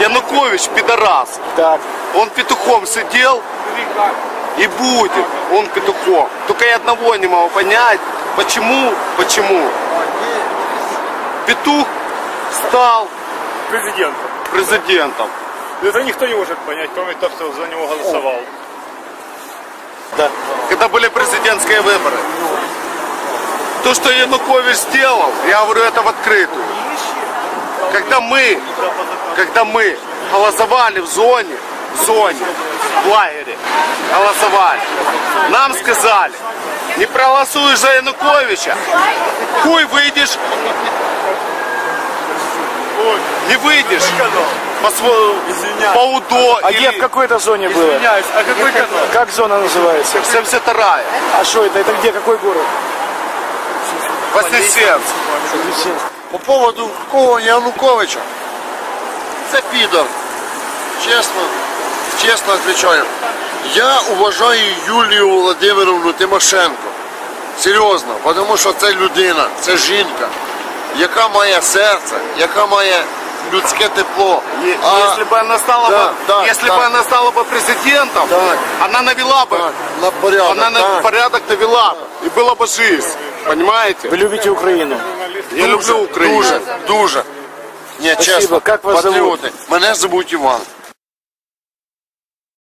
Янукович пидорас. Так. Он петухом сидел и будет он петухом. Только я одного не могу понять, почему, почему петух стал Президент. президентом. Это никто не может понять, кроме того, кто за него голосовал. Да. когда были президентские выборы. То, что Янукович сделал, я говорю это в открытую. Когда мы, когда мы голосовали в зоне, в зоне, в лагере, голосовали, нам сказали, не проголосуешь за Януковича, хуй выйдешь, не выйдешь по, по УДО А где или в какой-то зоне было? Извиняюсь, а какой канал? Как зона называется? 72 А что это? Это где? Какой город? Вознесенск. По поводу кого Януковича. Це підар. Чесно, чесно отвечаю. Я уважаю Юлію Володимировну Тимошенко. Серйозно, тому що це людина, це жінка, яка має серце, яка має людське тепло. Е- А- Если бы она стала Да, бы, да, если да. бы она стала бы президентом, Так. она навела бы, Так, на порядок. она на так. порядок навела бы, и была бы жизнь. Понимаете? Вы любите Украину? Я люблю Украину. Дуже, дуже. Ні, Спасибо. чесно, Как вас зовут? патріоти. Мене звуть Іван.